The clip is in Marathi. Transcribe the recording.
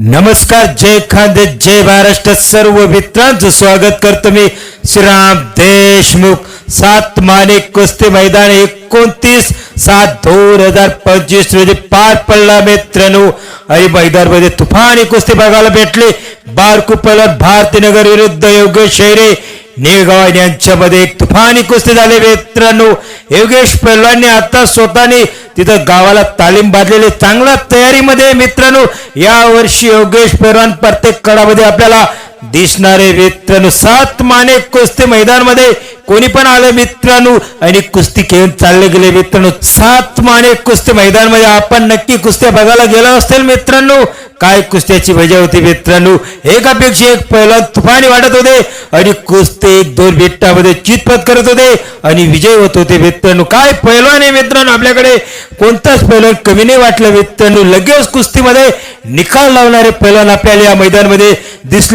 नमस्कार जय खांदे जय महाराष्ट्र सर्व मित्रांचं स्वागत करतो मी श्रीराम देशमुख. सात माने कुस्ती मैदान एकोणतीस सात दोन हजार पंचवीस रोजी पार पडला मित्रांनो. आणि मैदानमध्ये तुफानी कुस्ती बघायला भेटली. बारकू पलट भारतीनगर विरुद्ध योगेश शैरे. निळगाव यांच्यामध्ये एक तुफानी कुस्ती झाली मित्रांनो. योगेश पैलवानने आता स्वतःने तिथं गावाला तालीम बांधलेली चांगल्या तयारीमध्ये मित्रांनो. या वर्षी योगेश पैलवान प्रत्येक कडामध्ये आपल्याला दिसणारे मित्रांनो. सात माने कुस्ती मैदानमध्ये कोणी पण आलं मित्रांनो आणि कुस्ती खेळून चालले गेले मित्रांनो. सात माने कुस्ती मैदानमध्ये आपण नक्की कुस्त्या बघायला गेलो असतील मित्रांनो. काय कुस्त्याची मजा होती मित्रांनो? एकापेक्षा एक पहिला तुफानी वाटत होते आणि कुस्ती एक दोन बिट्टामध्ये चितपत करत होते आणि विजय होत होते मित्रांनो. काय पैलवान आहे मित्रांनो आपल्याकडे? कोणताच पैलवान कमी नाही वाटलं मित्रांनो. लगेच कुस्तीमध्ये निकाल लावणारे पैलवान आपल्याला या मैदानामध्ये दिसले.